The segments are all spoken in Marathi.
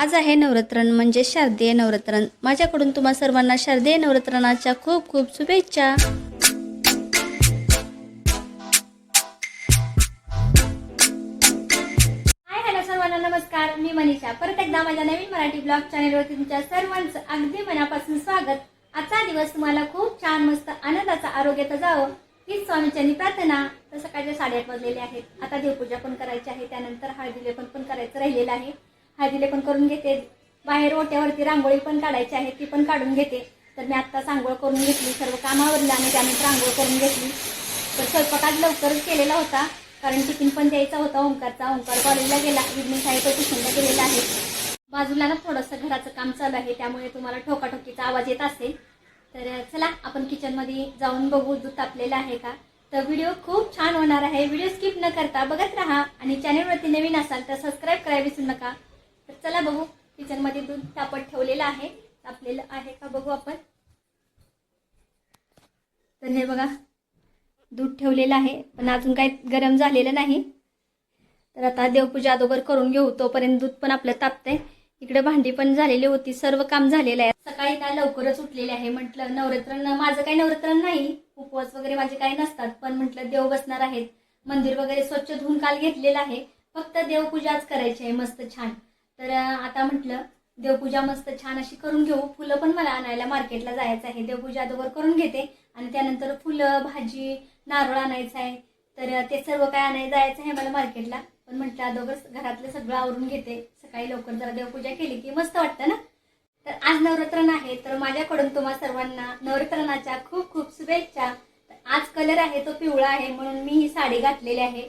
आज आहे नवरात्रण म्हणजे शारदीय नवरात्रण. माझ्याकडून तुम्हा सर्वांना शारदीय नवरात्रणाच्या खूप खूप शुभेच्छा. सर्वांना नमस्कार. मी मनीषा. परत एकदा माझ्या नवीन मराठी ब्लॉग चॅनेलवरती तुमच्या सर्वांचं अगदी मनापासून स्वागत. आजचा दिवस तुम्हाला खूप छान मस्त आनंदाचा आरोग्याचा जावं हीच स्वामीच्यांनी प्रार्थना. तर सकाळच्या साडेआठ वाजलेले आहेत. आता देवपूजा पण करायची आहे. त्यानंतर हळदी लेपन पण करायचं राहिलेलं आहे. हळदी लेपन करून घेते. बाहेर ओट्यावरती रांगोळी पण काढायची आहे ती पण काढून घेते. तर मी आत्ता आंघोळ करून घेतली सर्व कामावरलं आणि त्यानंतर आंघोळ करून घेतली. तर स्वयंपाक आज लवकरच केलेला होता कारण टिफिन पण द्यायचा होता ओंकारचा. ओंकार कॉलेजला गेला इव्हनिंग आहे तो ट्युशनला गेलेला आहे. बाजूला ना थोडंसं घराचं काम चालू आहे त्यामुळे तुम्हाला ठोकाठोकीचा आवाज येत असेल तर चला आपण किचनमध्ये जाऊन बघू दूध तापलेलं आहे का? तर व्हिडिओ खूप छान होणार आहे. व्हिडिओ स्किप न करता बघत राहा आणि चॅनलवरती नवीन असाल तर सबस्क्राईब करायला विसरू नका. तर चला बघू किचनमध्ये दूध तापत ठेवलेलं आहे तापलेलं आहे का बघू आपण. तर हे बघा दूध ठेवलेलं आहे पण अजून काही गरम झालेलं नाही. तर आता देवपूजा अगोदर करून घेऊ तोपर्यंत दूध पण आपलं तापतंय. इकडे भांडी पण झालेली होती सर्व काम झालेलं आहे. सकाळी ना लवकरच उठलेले आहे म्हटलं नवरात्र माझं काही नवरात्र नाही उपवास वगैरे माझे काही नसतात पण म्हटलं देव बसणार आहेत. मंदिर वगैरे स्वच्छ धुवून काल घेतलेलं आहे फक्त देवपूजाच करायची आहे मस्त छान. तर आता म्हटलं देवपूजा मस्त छान अशी करून घेऊ. फुलं पण मला आणायला मार्केटला जायचं आहे. देवपूजा अगोदर करून घेते. आणि त्यानंतर फुलं भाजी नारळ आणायचं आहे. तर ते सर्व काय आणायला जायचं आहे मला मार्केटला. पण म्हटलं अगोदर घरातलं सगळं आवरून घेते. सकाळी लवकर जरा देवपूजा केली की मस्त वाटतं ना? तर आज नवरात्रन आहे तर माझ्याकडून तुम्हा सर्वांना नवरात्रनाच्या खूप खूप शुभेच्छा. आज कलर आहे तो पिवळा आहे म्हणून मी ही साडी घातलेली आहे.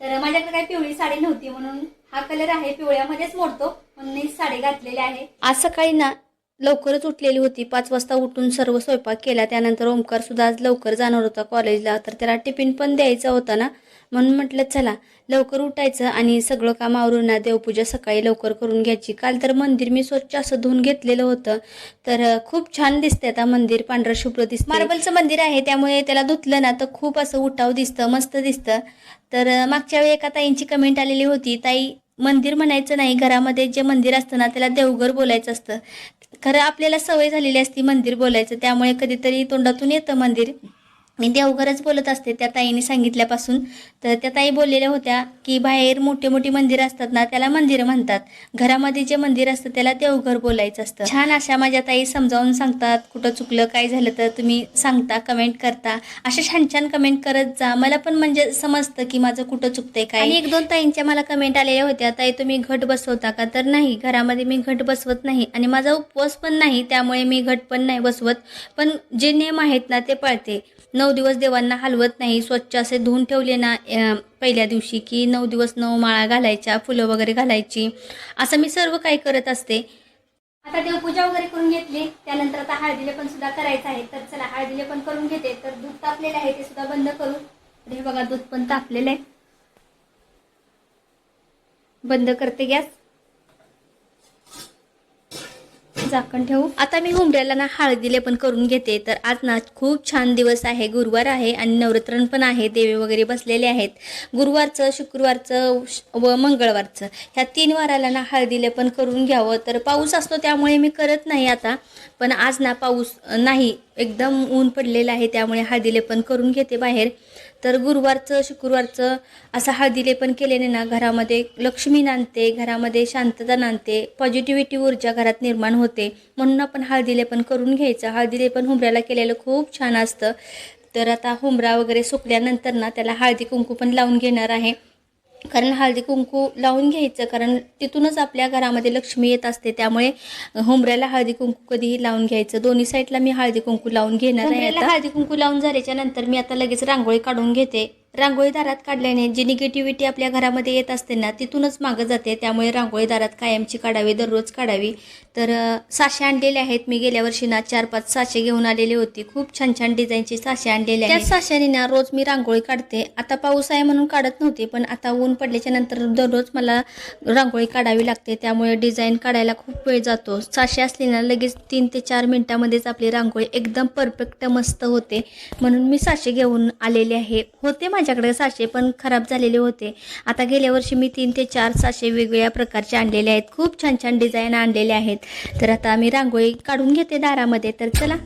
तर माझ्याकडे काही पिवळी साडी नव्हती म्हणून हा कलर आहे पिवळ्यामध्येच मोडतो म्हणून साडी घातलेली आहे. आज सकाळी ना लवकरच उठलेली होती. पाच वाजता उठून सर्व स्वयंपाक केला. त्यानंतर ओमकार सुद्धा आज लवकर जाणार होता कॉलेजला. तर त्याला टिफिन पण द्यायचा होता ना? म्हणून म्हटलं चला लवकर उठायचं आणि सगळं काम आवरून ना देवपूजा सकाळी लवकर करून घ्यायची. काल तर मंदिर मी स्वच्छ असं धुवून घेतलेलं होतं. तर खूप छान दिसतंय आता मंदिर. पांढरं शुभ्र दिसतं मार्बलचं मंदिर आहे. त्यामुळे त्याला धुतलं ना तर खूप असं उठाव दिसतं मस्त दिसतं. तर मागच्या वेळी एका ताईंची कमेंट आलेली होती. ताई मंदिर म्हणायचं नाही. घरामध्ये जे मंदिर असतं ना त्याला देवघर बोलायचं असतं. खरं आपल्याला सवय झालेली असती मंदिर बोलायचं त्यामुळे कधीतरी तोंडातून येतं मंदिर. मी देवघरच बोलत असते त्या ताईने सांगितल्यापासून. तर त्या ताई बोललेल्या होत्या की बाहेर मोठे मोठी मंदिरं असतात ना त्याला मंदिरं म्हणतात. घरामध्ये जे मंदिर असतं त्याला देवघर बोलायचं असतं. छान अशा माझ्या ताई समजावून सांगतात कुठं चुकलं काय झालं तर तुम्ही सांगता कमेंट करता. अशा छान छान कमेंट करत जा. मला पण म्हणजे समजतं की माझं कुठं चुकतंय काय. आणि एक दोन ताईंच्या मला कमेंट आलेल्या होत्या ताई तुम्ही घट बसवता का? तर नाही घरामध्ये मी घट बसवत नाही. आणि माझा उपवास पण नाही त्यामुळे मी घट पण नाही बसवत. पण जे नियम आहेत ना ते पाळते. नऊ दिवस देवांना हलवत नाही स्वच्छ असे धुवून ठेवले ना पहिल्या दिवशी की नऊ दिवस नऊ माळा घालायच्या फुलं वगैरे घालायची. असं मी सर्व काही करत असते. आता देवपूजा वगैरे करून घेतली त्यानंतर आता हळदीले पण सुद्धा करायचं आहे. तर चला हळदीले पण करून घेते. तर दूध तापलेलं आहे ते सुद्धा बंद करू हे बघा दूध पण तापलेलं आहे. बंद करते गॅस. झाकण ठेवू. आता मी हुंबऱ्याला ना हळदीले पण करून घेते. तर आज ना खूप छान दिवस आहे. गुरुवार आहे आणि नवरात्रन पण आहे. देवे वगैरे बसलेले आहेत. गुरुवारचं शुक्रवारचं श- व मंगळवारचं. ह्या तीन वाराला ना हळदीले पण करून घ्यावं. तर पाऊस असतो त्यामुळे मी करत नाही आता. पण आज ना पाऊस नाही. एकदम ऊन पडलेलं आहे. त्यामुळे हळदीले पण करून घेते बाहेर. तर गुरुवारचं शुक्रवारचं असं हळदीले पण केल्याने ना घरामध्ये लक्ष्मी नांदते घरामध्ये शांतता नांदते पॉझिटिव्हिटी ऊर्जा घरात निर्माण होते. म्हणून आपण हळदीले पण करून घ्यायचं. हळदीले पण हुंबऱ्याला केलेलं खूप छान असतं. तर आता हुंबरा वगैरे सुकल्यानंतर ना त्याला हळदी कुंकू पण लावून घेणार आहे. कारण हळदी कुंकू लावून घ्यायचं कारण तिथूनच आपल्या घरामध्ये लक्ष्मी येत असते त्यामुळे हुंबऱ्याला हळदी कुंकू कधीही लावून घ्यायचं. दोन्ही साईडला मी हळदी कुंकू लावून घेणार आहे हळदी कुंकू लावून झाल्याच्यानंतर मी आता लगेच रांगोळी काढून घेते. रांगोळी दारात काढल्याने जी निगेटिव्हिटी आपल्या घरामध्ये येत असते ना तिथूनच मागं जाते. त्यामुळे रांगोळी दारात कायमची काढावी दररोज काढावी. तर अ, साचे आणलेले आहेत. मी गेल्या वर्षी ना चार पाच साचे घेऊन आलेले होते. खूप छान छान डिझाईनची साचे आणलेले आहेत. त्या साशाने ना रोज मी रांगोळी काढते. आता पाऊस आहे म्हणून काढत नव्हते पण आता ऊन पडल्याच्या नंतर दररोज मला रांगोळी काढावी लागते. त्यामुळे डिझाईन काढायला खूप वेळ जातो. साशे असले ना लगेच तीन ते चार मिनटामध्येच आपली रांगोळी एकदम परफेक्ट मस्त होते. म्हणून मी साशे घेऊन आलेले आहे. होते माझे माझ्याकडे साशे पण खराब झालेले होते. आता गेल्या वर्षी मी तीन ते चार साशे वेगवेगळ्या प्रकारचे आणलेले आहेत. खूप छान छान डिझाईन आणलेले आहेत. तर आता मी रांगोळी काढून घेते दारामध्ये. तर चला.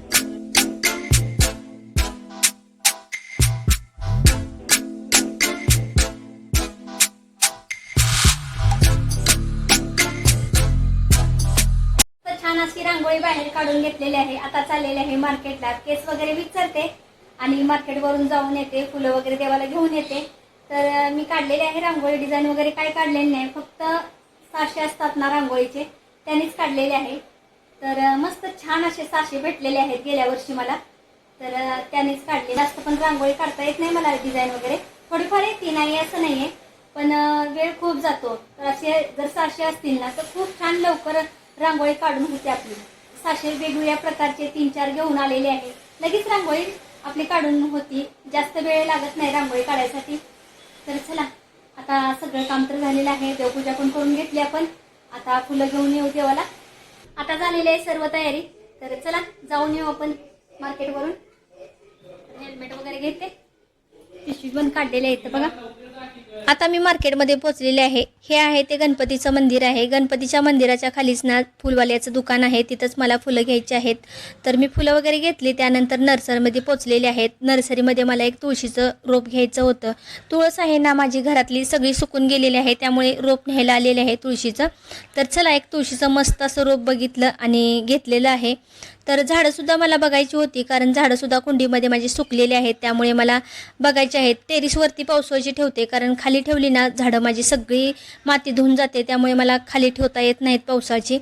छान अशी रांगोळी बाहेर काढून घेतलेली आहे. आता चाललेली आहे मार्केटला केस वगैरे विचारते. आणि मार्केटवरून जाऊन येते फुलं वगैरे देवाला घेऊन येते. तर मी काढलेली आहे रांगोळी. डिझाईन वगैरे काय काढलेली नाही. फक्त साशे असतात ना रांगोळीचे त्यांनीच काढलेले आहे. तर मस्त छान असे साशे भेटलेले आहेत गेल्या वर्षी मला. तर त्यानेच त्यांनीच काढले जास्त पण रांगोळी काढता येत नाही मला डिझाईन वगैरे. थोडीफार येते नाही असं नाही आहे पण वेळ खूप जातो. तर असे जर साशे असतील ना तर खूप छान लवकर रांगोळी काढून होते आपली. साशे वेगवेगळ्या प्रकारचे तीन चार घेऊन आलेले आहे. लगेच रांगोळी आपली काढून होती. जास्त वेळ लागत नाही रांगोळी काढायसाठी. तर चला आता सगळं काम तर झालेलं आहे. देवपूजा पण करून घेतली आपण. आता फुलं घेऊन येऊ देवाला. आता झालेली आहे सर्व तयारी. तर चला जाऊन येऊ आपण मार्केटवरून हेल्मेट वगैरे घेते. पिशवी पण काढलेले आहेत. बघा. आता मी मार्केटमध्ये पोहोचलेले आहे. हे आहे ते गणपतीचं मंदिर आहे. गणपतीच्या मंदिराच्या खालीच ना फुलवाल्याचं दुकान आहे. तिथंच मला फुलं घ्यायची आहेत. तर मी फुलं वगैरे घेतली. त्यानंतर नर्सरीमध्ये पोचलेले आहेत. नर्सरीमध्ये मला एक तुळशीचं रोप घ्यायचं होतं. तुळस आहे ना माझी घरातली सगळी सुकून गेलेली आहे. त्यामुळे रोप न्यायला आलेले आहे तुळशीचं. तर चला एक तुळशीचं मस्त असं रोप बघितलं आणि घेतलेलं आहे. तर झाडंसुद्धा मला बघायची होती कारण झाडंसुद्धा कुंडीमध्ये माझी सुकलेली आहेत त्यामुळे मला बघायची आहेत. टेरिसवरती पावसाळ्याची ठेवते कारण खाली ठेवली ना झाडं माझी सगळी माती धुवून जाते त्यामुळे मला खाली ठेवता येत नाहीत पावसाची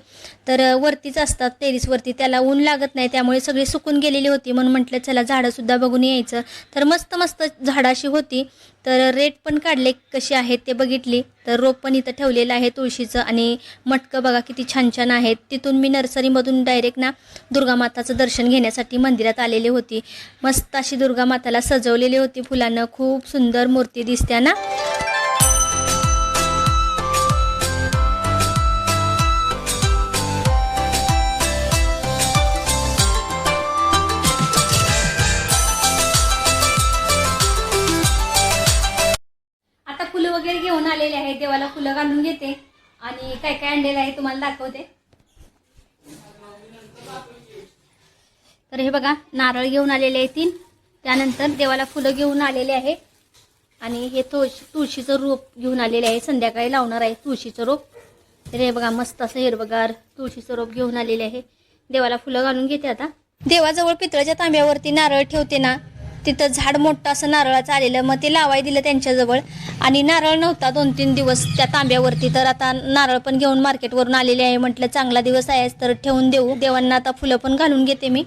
तर वरतीच असतात टेरिसवरती त्याला ऊन लागत नाही त्यामुळे सगळी सुकून गेलेली होती. म्हणून म्हटलं चला झाडंसुद्धा बघून यायचं. तर मस्त मस्त झाडं अशी होती. तर रेट पण काढले कसे आहेत ते बघितली. तर रोप पण इथं ठेवलेलं आहे तुळशीचं आणि मटकं बघा किती छान छान आहेत. तिथून मी नर्सरीमधून डायरेक्ट ना दुर्गामाताचं दर्शन घेण्यासाठी मंदिरात आलेली होती. मस्त अशी दुर्गामाताला सजवलेली होती फुलानं. खूप सुंदर मूर्ती दिसत्या ना. देवाला फुलं घालून घेते. आणि काय काय आणलेलं आहे तुम्हाला दाखवते. तर हे बघा नारळ घेऊन आलेले आहे तीन. त्यानंतर देवाला फुलं घेऊन आलेले आहे. आणि हे तुळशी तुळशीचं रोप घेऊन आलेले आहे. संध्याकाळी लावणार आहे तुळशीचं रोप. तर हे बघा मस्त असं हिरवगार तुळशीचं रोप घेऊन आलेले आहे. देवाला फुलं घालून घेते आता. देवाजवळ पितळाच्या तांब्यावरती नारळ ठेवते ना. तिथं झाड मोठं असं नारळाचं आलेलं मग ते लावाय दिलं त्यांच्याजवळ. आणि नारळ नव्हता दोन तीन दिवस त्या तांब्यावरती. तर आता नारळ पण घेऊन मार्केटवरून आलेले आहे. म्हटलं चांगला दिवस आहे तर ठेवून देऊ. देवांना आता फुलं पण घालून घेते मी.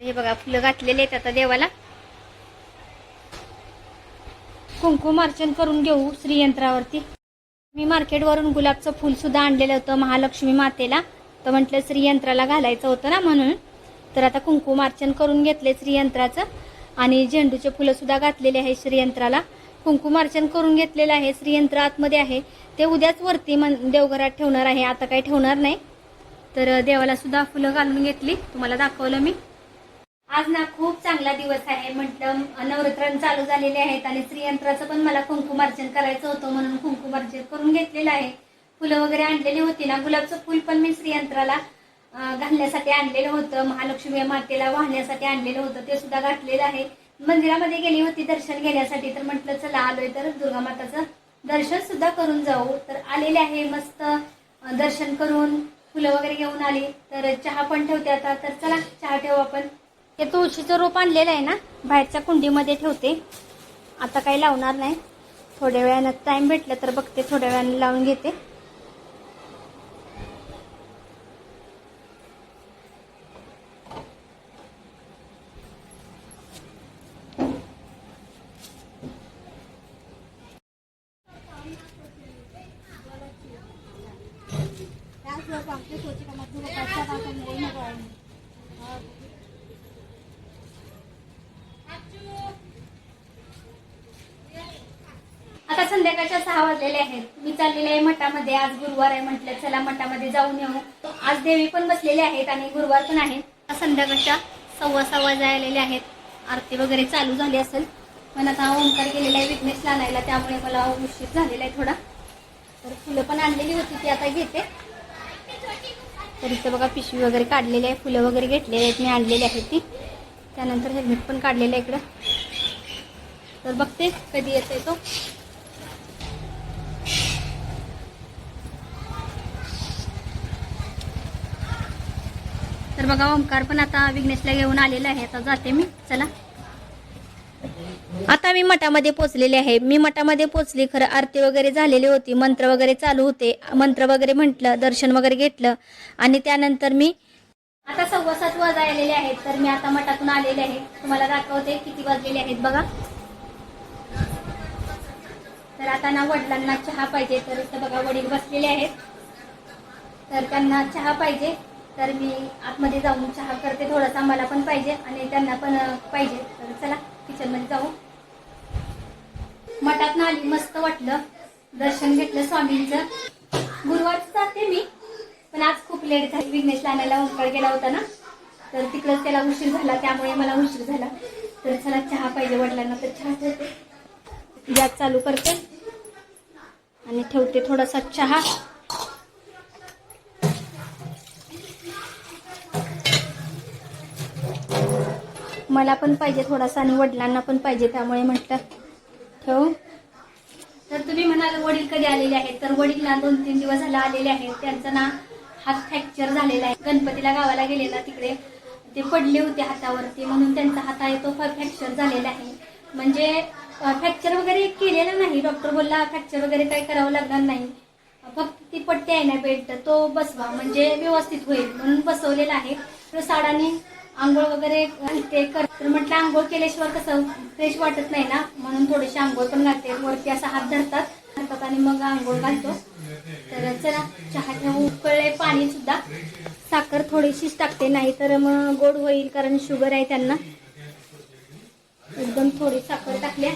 हे बघा फुलं घातलेले आहेत आता देवाला. कुंकुम अर्चन करून घेऊ श्रीयंत्रावरती. मी मार्केटवरून गुलाबचं फूल सुद्धा आणलेलं होतं महालक्ष्मी मातेला. तर म्हटलं श्रीयंत्राला घालायचं होतं ना म्हणून. तर आता कुंकुम अर्चन करून घेतले श्रीयंत्राचं. आणि झेंडूचे फुलं सुद्धा घातलेले आहे श्रीयंत्राला. कुंकुम अर्चन करून घेतलेलं आहे. श्रीयंत्र आतमध्ये आहे. ते उद्याच वरती मन देवघरात ठेवणार आहे. आता काही ठेवणार नाही. तर देवाला सुद्धा फुलं घालून घेतली. तुम्हाला दाखवलं मी. आज ना खूप चांगला दिवस आहे. म्हटलं नवरात्र चालू झालेले आहेत आणि स्त्रियंत्राचं पण मला कुंकुमार्जन करायचं होतं म्हणून कुंकुमार्जन करून घेतलेलं आहे. फुलं वगैरे आणलेली होती ना. गुलाबचं फुल पण मी श्रीयंत्राला घालण्यासाठी आणलेलं होतं. महालक्ष्मी मातेला वाहण्यासाठी आणलेलं होतं. ते सुद्धा घातलेलं आहे. मंदिरामध्ये गेली होती दर्शन घेण्यासाठी. तर म्हटलं चला आलोय तर दुर्गा माताचं दर्शन सुद्धा करून जाऊ. तर आलेले आहे मस्त दर्शन करून फुलं वगैरे घेऊन आली. तर चहा पण ठेवते आता. तर चला चहा ठेवू आपण. ते तुळशीचं रोप आणलेलं आहे ना बाहेरच्या कुंडीमध्ये ठेवते. आता काही लावणार नाही. थोड्या वेळानं टाईम भेटलं तर बघते थोड्या वेळानं लावून घेते आता संध्याकाळच्या सहा वाजलेले आहेत मी चाललेले आहे मठामध्ये आज गुरुवार आहे म्हटलं चला मठामध्ये जाऊन येऊ. आज देवी पण बसलेले आहेत आणि गुरुवार पण आहे. संध्याकाळच्या सव्वा सव्वा जायलेले आहेत. आरती वगैरे चालू झाली असेल. पण आता ओंकार गेलेला आहे विघ्नेशला आणायला त्यामुळे मला उशीर झालेला आहे थोडा. तर फुलं पण आणलेली होती ती आता घेते. तर इथं बघा पिशवी वगैरे काढलेली आहे. फुलं वगैरे घेतलेली आहेत. मी आणलेली आहेत ती. त्यानंतर हेल्मेट पण काढलेलं आहे इकडं. तर बघते कधी येते तो. तर बघा ओंकार पण आता विघ्नेशला घेऊन आलेला आहे. आता जाते मी. चला. आता मी मठामध्ये पोचलेले आहे. मी मठामध्ये पोचली खरं आरती वगैरे झालेली होती मंत्र वगैरे चालू होते. मंत्र वगैरे म्हटलं दर्शन वगैरे घेतलं आणि त्यानंतर मी आता सव्वा सात वाजायलेले आहेत तर मी आता मठातून आलेले आहे. तुम्हाला दाखवते किती वाजलेले आहेत बघा. तर आता ना वडिलांना चहा पाहिजे तर बघा वडील बसलेले आहेत. तर त्यांना चहा पाहिजे. तर मी आतमध्ये जाऊन चहा करते थोडासा मला पण पाहिजे आणि त्यांना पण पाहिजे. तर चला किचनमध्ये जाऊ. मठात आली मस्त वाटलं. दर्शन घेतलं स्वामींचं. गुरुवार जाते मी पण आज खूप लेट झाली. विघ्नेशला आणायला ओंकार गेला होता ना? तर तिकडंच त्याला उशीर झाला त्यामुळे मला उशीर झाला. तर चला चहा पाहिजे वडिलांना तर चहा ठेवते. गॅस चालू करते. आणि ठेवते थोडासा चहा. मला पण पाहिजे थोडासा आणि वडिलांना पण पाहिजे त्यामुळे म्हटलं ठेव. तर तुम्ही म्हणाल वडील कधी आलेले आहेत तर वडील ना दोन तीन दिवस झाला आलेले आहेत. त्यांचा ना हात फ्रॅक्चर झालेला आहे. गणपतीला गावाला गेले ना तिकडे ते पडले होते हातावरती म्हणून त्यांचा हात आहे तो फ्रॅक्चर झालेला आहे. म्हणजे फ्रॅक्चर वगैरे केलेला नाही. डॉक्टर बोलला फ्रॅक्चर वगैरे काही करावं लागणार नाही. फक्त ती पट्टी आहे ना बेल्ट तो बसवा. म्हणजे व्यवस्थित होईल. म्हणून बसवलेला आहे. प्रसादाने आंघोळ वगैरे ते कर आंघोळ केल्याशिवाय कसं फ्रेश वाटत नाही ना? म्हणून थोडीशी आंघोळ पण घालते. वरती असा हात धरतात. धरतात आणि मग आंघोळ घालतो. तर चला चहा उकळले पाणी सुद्धा. साखर थोडीशीच टाकते. नाही तर मग गोड होईल कारण शुगर आहे त्यांना. एकदम थोडी साखर टाकल्या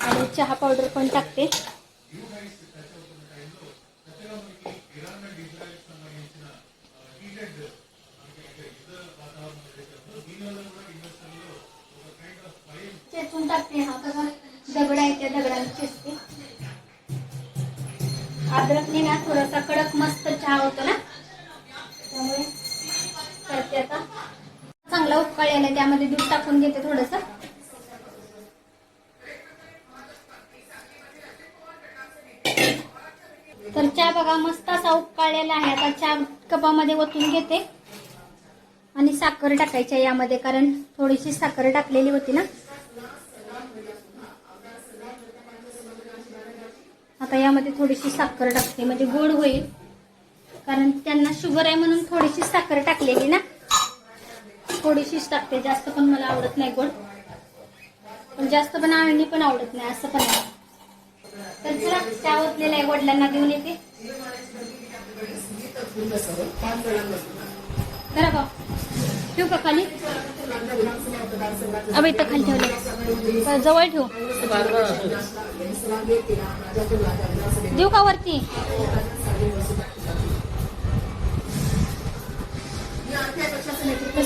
आणि चहा पावडर पण टाकते चेचून टाकते हा बघा दगड आहे त्या दगडांची अद्रक अद्रकने ना थोडासा कडक मस्त चहा होतो ना. त्यामुळे करते आता. चांगला उकाळ आलाय त्यामध्ये दूध टाकून घेते थोडस. तर चहा बघा मस्त असा उकाळलेला आहे. आता चहा कपामध्ये ओतून घेते. आणि साखर टाकायची यामध्ये कारण थोडीशी साखर टाकलेली होती ना. आता यामध्ये थोडीशी साखर टाकते म्हणजे गोड होईल. कारण त्यांना शुगर आहे म्हणून थोडीशी साखर टाकलेली ना. थोडीशीच टाकते जास्त पण मला आवडत नाही गोड. पण जास्त पण आणि पण आवडत नाही असं पण आहे. तर चला चहा ओतलेला आहे वडिलांना देऊन येते. करा बा ठेवू का खाली? अबे इथं खाली ठेवले. जवळ ठेवू. देऊ का वरती?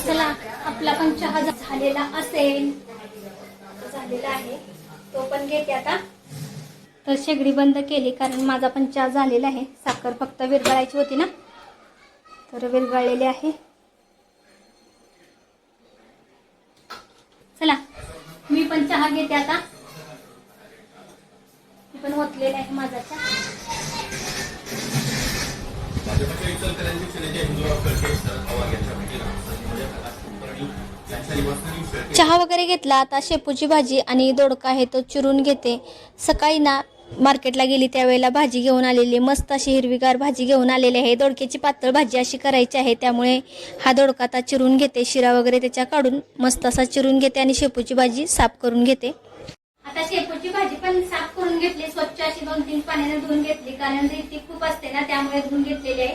चला आपला पण चहा झालेला असेल. झालेला आहे. तो पण घेते आता. तर शेगडी बंद केली कारण माझा पण चहा झालेला आहे. साखर फक्त विरघळायची होती ना. तर विरघळलेली आहे. चला मी पण चहा घेते आता. मी पण ओतलेला आहे माझा चहा शेळके चहा वगैरे घेतला आता शेपूची भाजी आणि दोडका आहे तो चिरून घेते. सकाळी ना मार्केटला गेली त्यावेळेला भाजी घेऊन आलेली मस्त अशी हिरवीगार भाजी घेऊन आलेली आहे. दोडक्याची पातळ भाजी अशी करायची आहे. त्यामुळे हा दोडका आता चिरून घेते शिरा वगैरे त्याच्या काढून मस्त असा चिरून घेते आणि शेपूची भाजी साफ करून घेते. आता शेपूची भाजी पण साफ करून घेतली स्वच्छ अशी दोन तीन पाण्याने धुवून घेतली कारण ती खूप असते ना त्यामुळे धुवून घेतलेली आहे.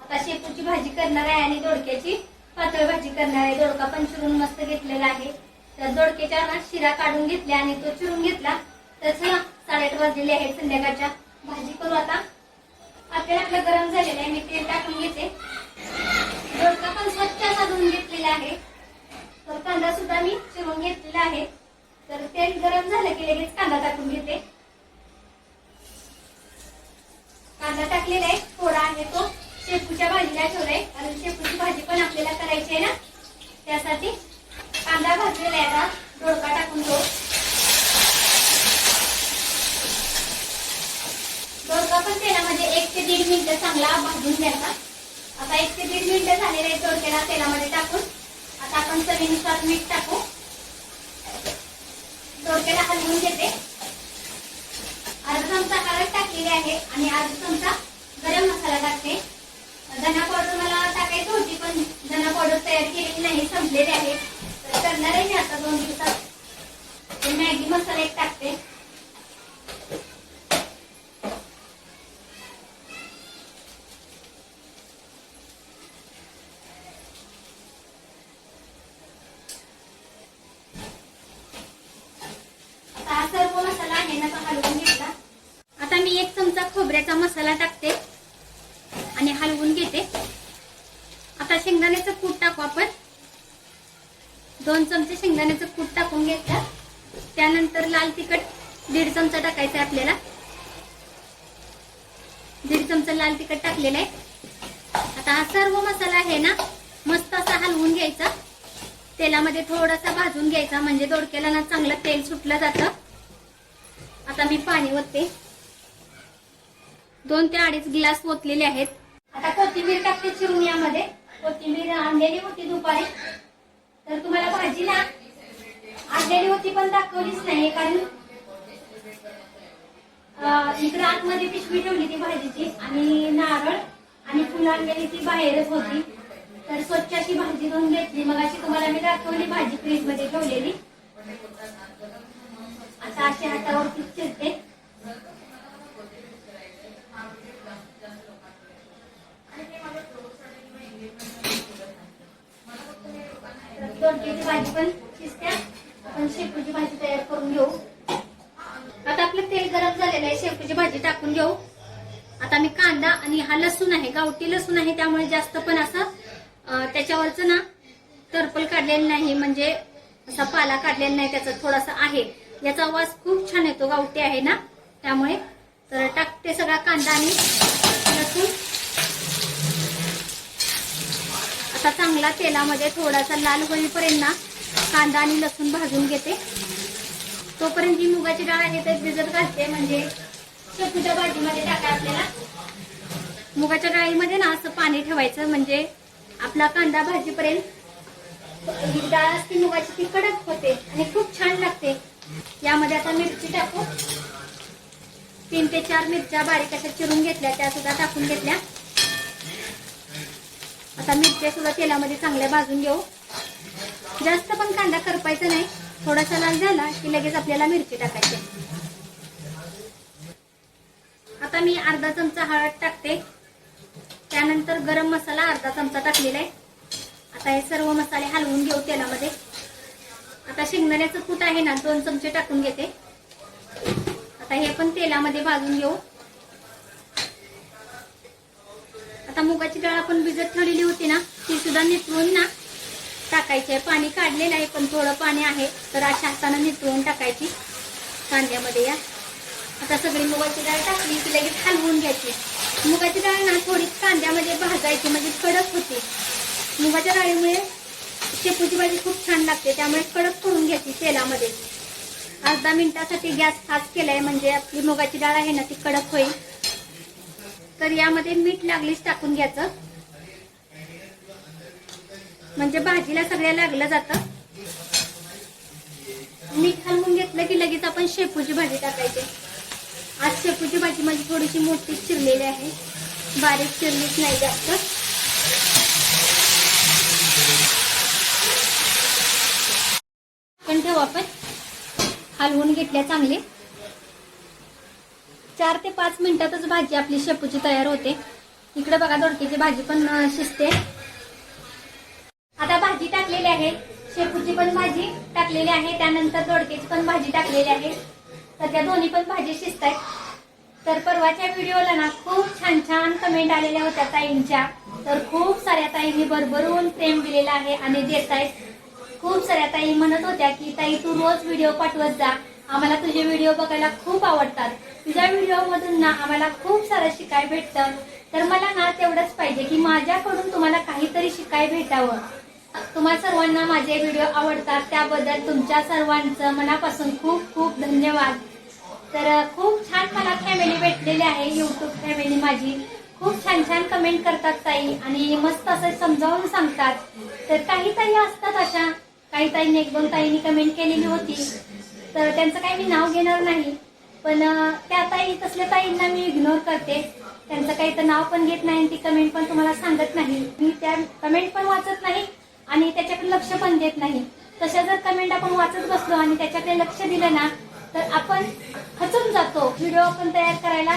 आता शेपूची भाजी करणार आहे आणि दोडक्याची पातळ भाजी करणार आहे. दोडका पण चिरून मस्त घेतलेला आहे. तर दोडक्याच्या शिरा काढून घेतल्या आणि तो चिरून घेतला. वाजलेले आहेत संध्याकाळच्या. भाजी करू आता. आपल्याला आपलं गरम झालेलं आहे मी तेल टाकून घेते. दोडका पण स्वच्छ असा धुवून घेतलेला आहे. तर कांदा सुद्धा मी चिरून घेतलेला आहे. तर तेल गरम झालं की लगेच कांदा टाकून घेते. कांदा टाकलेला आहे थोडा आहे तो. शेपूच्या भाजीला ठेवलाय. कारण शेपूची भाजी पण आपल्याला करायची आहे ना. त्यासाठी कांदा भाजलेला आहे आता. दोडका टाकून घेऊ. दोडका पण तेलामध्ये म्हणजे एक ते दीड मिनिटं चांगला भाजून घ्यायचा. आता एक ते दीड मिनिटं झालेले आहे दोडक्याला तेलामध्ये टाकून. आता आपण चवीनुसार मीठ टाकू. दोडक्याला हलवून घेते. अर्धा चमचा हळद टाकलेली आहे आणि अर्धा चमचा गरम मसाला टाकते. धना पावडर मला टाकायची होती पण धना पावडर तयार केलेली नाही संपलेली आहे. तर करणार आहे मी आता दोन दिवसात. मॅगी मसाला एक टाकते आता हा सर्व मसाला आहे ना तो हलवून घेतला आता मी एक चमचा खोबऱ्याचा मसाला टाकते आणि हलवून घेते आता शेंगदाण्याचं कूट टाकू आपण दोन चमचे शेंगदाण्याचं कूट टाकून घ्यायचं त्यानंतर लाल तिखट दीड चमचा टाकायचा आहे आपल्याला. दीड चमचा लाल तिखट टाकलेला आहे. आता हा सर्व मसाला आहे ना मस्त असा हलवून घ्यायचा. तेलामध्ये थोडासा भाजून घ्यायचा म्हणजे दोडक्याला ना चांगलं तेल सुटलं जातं. आता मी पाणी ओतते. दोन ते अडीच ग्लास ओतलेले आहेत. आता कोथिंबीर टाकते चिरून यामध्ये. कोथिंबीर आणलेली होती दुपारी. तर तुम्हाला भाजी ना आणलेली होती पण दाखवलीच नाही कारण इकडे आतमध्ये पिशवी ठेवली ती भाजीची आणि नारळ आणि फुलं आणलेली ती बाहेरच होती. तर स्वच्छ अशी भाजी घेऊन घेतली. मग अशी तुम्हाला मी दाखवली भाजी फ्रीजमध्ये ठेवलेली. आता अशी हातावरती चिरते. दोडक्याची भाजी पण शिजते आपण शेपूची भाजी तयार करून घेऊ. आता आपलं तेल गरम झालेलं आहे शेपूची भाजी टाकून घेऊ. आता मी कांदा आणि हा लसूण आहे गावठी लसूण आहे त्यामुळे जास्त पण असं त्याच्यावरचं ना टर्पल काढलेलं नाही म्हणजे असा पाला काढलेला नाही त्याचा थोडासा आहे. याचा वास खूप छान येतो गावठी आहे ना त्यामुळे. तर टाकते सगळा कांदा आणि लसूण आता चांगला तेलामध्ये म्हणजे थोडासा लाल होईपर्यंत ना कांदा आणि लसूण भाजून घेते. तोपर्यंत जी मुगाची डाळ आहे ते भिजत घालते. म्हणजे शेपूच्या भाजीमध्ये टाका आपल्याला. मुगाच्या डाळीमध्ये ना असं पाणी ठेवायचं. म्हणजे आपला कांदा भाजीपर्यंत ही डाळ असते मुगाची ती कडक होते आणि खूप छान लागते. यामध्ये आता मिरची टाकू. तीन ते चार मिरच्या बारीक अशा चिरून घेतल्या. त्या सुद्धा टाकून घेतल्या. आता मिरच्या सुद्धा तेलामध्ये चांगल्या भाजून घेऊ. जास्त पण कांदा करपायचा नाही. थोडासा लाल झाला की लगेच आपल्याला मिरची टाकायची. आता मी अर्धा चमचा हळद टाकते. त्यानंतर गरम मसाला अर्धा चमचा टाकलेला आहे. आता हे सर्व मसाले हलवून घेऊ तेलामध्ये. आता शेंगदाण्याचं कूट आहे ना दोन चमचे टाकून घेते. आता हे पण तेलामध्ये भाजून घेऊ. आता मुगाची डाळ आपण भिजत ठेवलेली होती ना ती सुद्धा नितळून ना टाकायची आहे. पाणी काढलेलं आहे पण थोडं पाणी आहे. तर अशा असताना नितळून टाकायची कांद्यामध्ये या. आता सगळी मुगाची डाळ टाकली की लगेच हलवून घ्यायची. मुगाची डाळ ना थोडी कांद्यामध्ये भाजायची म्हणजे कडक होती. मुगाच्या डाळीमुळे शेपूची भाजी खूप छान लागते त्यामुळे कडक करून घ्यायची तेलामध्ये. अर्धा मिनिटासाठी गॅस फास्ट केलाय म्हणजे आपली मुगाची डाळ आहे ना ती कडक होईल. तर यामध्ये मीठ लागलीच टाकून घ्यायचं. म्हणजे भाजीला सगळ्या लागलं जातं. मीठ हलवून घेतलं की लगेच आपण शेपूची भाजी टाकायची. आज शेपूची भाजी माझी थोडीशी मोठी चिरलेली आहे. बारीक चिरलीच नाही जास्त. पण ठेवू आपण. हलवून घेतल्या चांगले. चार ते पाच मिनिटातच भाजी आपली शेपूची तयार होते. इकडे बघा दोडकीची भाजी पण शिजते. आता भाजी टाकलेली आहे. शेपूची पण भाजी टाकलेली आहे. त्यानंतर दोडक्याची पण भाजी टाकलेली आहे. सध्या दोन्ही पण भाजी शिजत आहेत तर परवाच्या व्हिडिओला ना खूप छान छान कमेंट आलेल्या होत्या ताईंच्या. तर खूप साऱ्या ताईंनी भरभरून प्रेम दिलेला आहे आणि देत आहेत खूप साऱ्या ताई म्हणत होत्या की ताई तू रोज व्हिडिओ पाठवत जा. आम्हाला तुझे व्हिडिओ बघायला खूप आवडतात. तुझ्या व्हिडिओ मधून ना आम्हाला खूप सारं शिकाय भेटतं. तर मला ना तेवढंच पाहिजे की माझ्याकडून तुम्हाला काहीतरी शिकाय भेटावं. तुम्हा सर्वांना माझे व्हिडिओ आवडतात. त्याबद्दल तुमच्या सर्वांचं मनापासून खूप खूप धन्यवाद. तर खूप छान मला फॅमिली भेटलेली आहे. युट्यूब फॅमिली माझी. खूप छान छान कमेंट करतात ताई आणि मस्त असं समजावून सांगतात. तर काही ताई असतात अशा. काही ताईंनी एक दोन ताईंनी कमेंट केलेली होती. तर त्यांचं काही मी नाव घेणार नाही. पण त्या ताई तसल्या ताईंना मी इग्नोर करते. त्यांचं काही तर नाव पण घेत नाही आणि ती कमेंट पण तुम्हाला सांगत नाही. मी त्या कमेंट पण वाचत नाही आणि त्याच्याकडे लक्ष पण देत नाही. तशा जर कमेंट आपण वाचत बसलो आणि त्याच्याकडे लक्ष दिलं ना तर आपण खचून जातो. व्हिडिओ आपण तयार करायला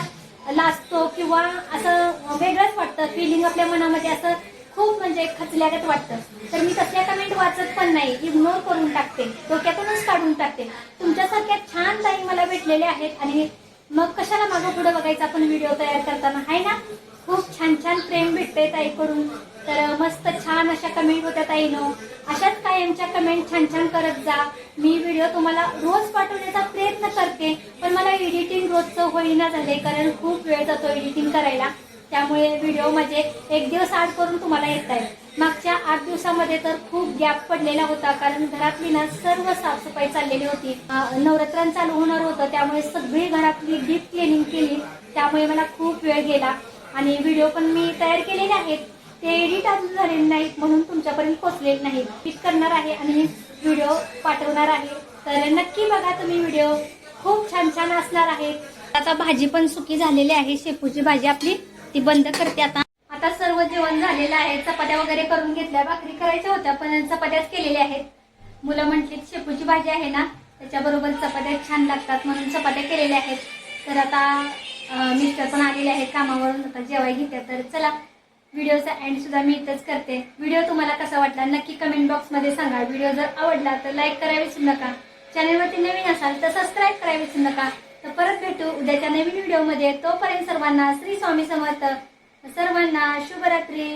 लाजतो किंवा असं वेगळंच वाटतं. फिलिंग आपल्या मनामध्ये असं खूप म्हणजे खचल्यागत वाटतं. तर मी तसल्या कमेंट वाचत पण नाही. इग्नोर करून टाकते. डोक्यातूनच काढून टाकते. तुमच्यासारख्या छान ताई मला भेटलेल्या आहेत आणि मग कशाला मागं पुढे बघायचा आपण व्हिडिओ तयार करताना? आहे ना? खूप छान छान प्रेम भेटते ताईकडून तर मस्त छान अशा कमेंट होत्या ताईनो. अशाच कायमच्या कमेंट छान छान करत जा. मी व्हिडिओ तुम्हाला रोज पाठवण्याचा प्रयत्न करते पण मला एडिटिंग रोजचं होईना झाले कारण खूप वेळ जातो एडिटिंग करायला. त्यामुळे व्हिडिओ माझे एक दिवस आड करून तुम्हाला येत आहे. मागच्या आठ दिवसामध्ये तर खूप गॅप पडलेला होता कारण घरातली ना सर्व साफसफाई चाललेली होती. नवरात्रां चालू होणार होतं त्यामुळे सगळी घरातली डीप क्लिनिंग केली. त्यामुळे मला खूप वेळ गेला. आणि व्हिडिओ पण मी तयार केलेले आहेत. ते एडिट अजून झालेले नाहीत म्हणून तुमच्यापर्यंत पोहोचलेले नाही. पिक करणार आहे आणि व्हिडिओ पाठवणार आहे. तर नक्की बघा तुम्ही व्हिडिओ खूप छान छान असणार आहेत आता भाजी पण सुकी झालेली आहे. शेपूची भाजी आपली. ती बंद करते आता. आता सर्व जेवण झालेलं आहे. चपात्या वगैरे करून घेतल्या भाकरी करायच्या होत्या पण चपात्याच केलेल्या आहेत. मुलं म्हटली शेपूची भाजी आहे ना त्याच्याबरोबर चपात्या छान लागतात म्हणून चपात्या केलेल्या आहेत. तर आता मिस्टर पण आलेले आहेत कामावरून आता जेवाय घेते तर चला व्हिडिओचा एंड सुद्धा मी इथंच करते. व्हिडिओ तुम्हाला कसा वाटला नक्की कमेंट बॉक्समध्ये सांगा. व्हिडिओ जर आवडला तर लाईक करायला विसरू नका. चॅनलवरती नवीन असाल तर सबस्क्राईब करायला विसरू नका. तर परत भेटू उद्याच्या नवीन व्हिडिओमध्ये. तोपर्यंत सर्वांना श्री स्वामी समर्थ. सर्वांना शुभरात्री.